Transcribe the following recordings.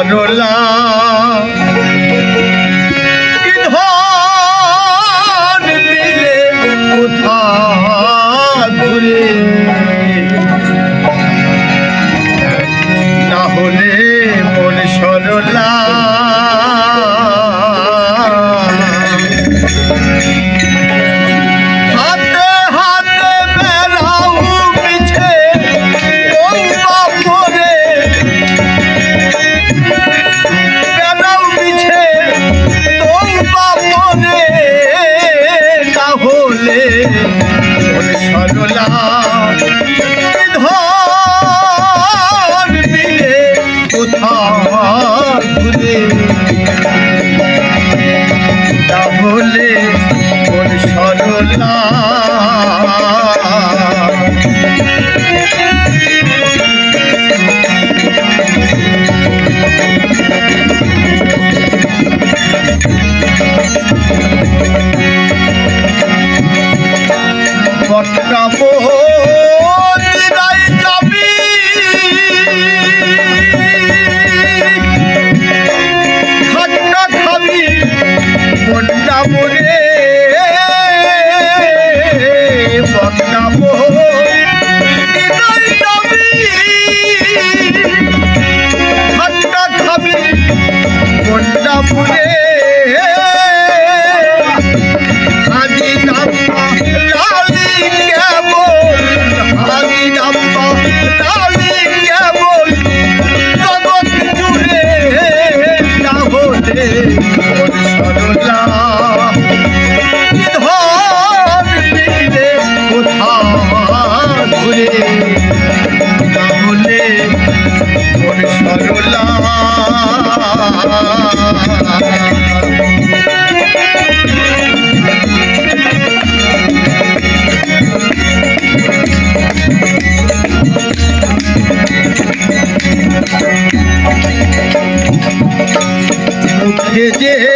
সরলা ধন দিলে কোথায় Carolina. যে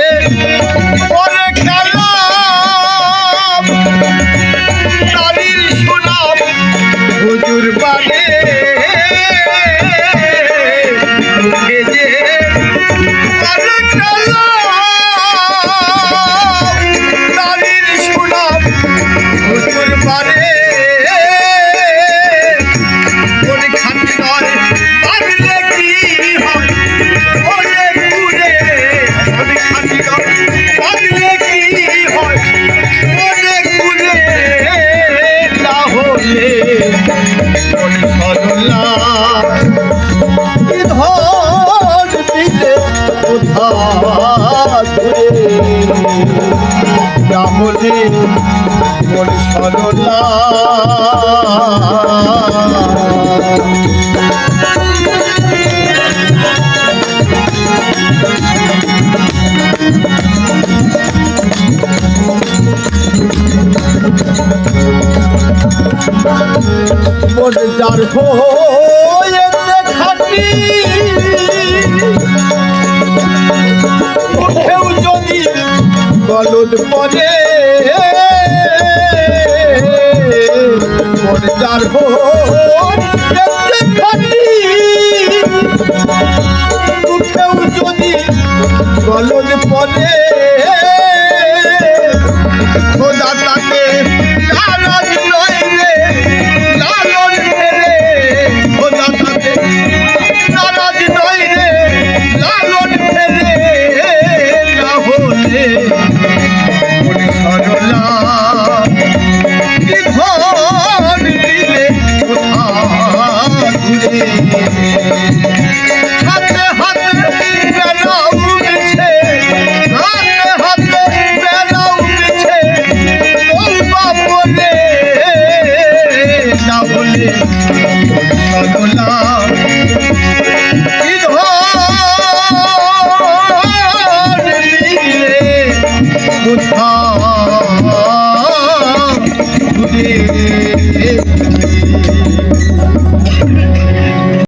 বলে মন সরলা মনে যার হয়েছে খাটি উঠেও যদি বলদ পরে যার গলন পদে Yeah.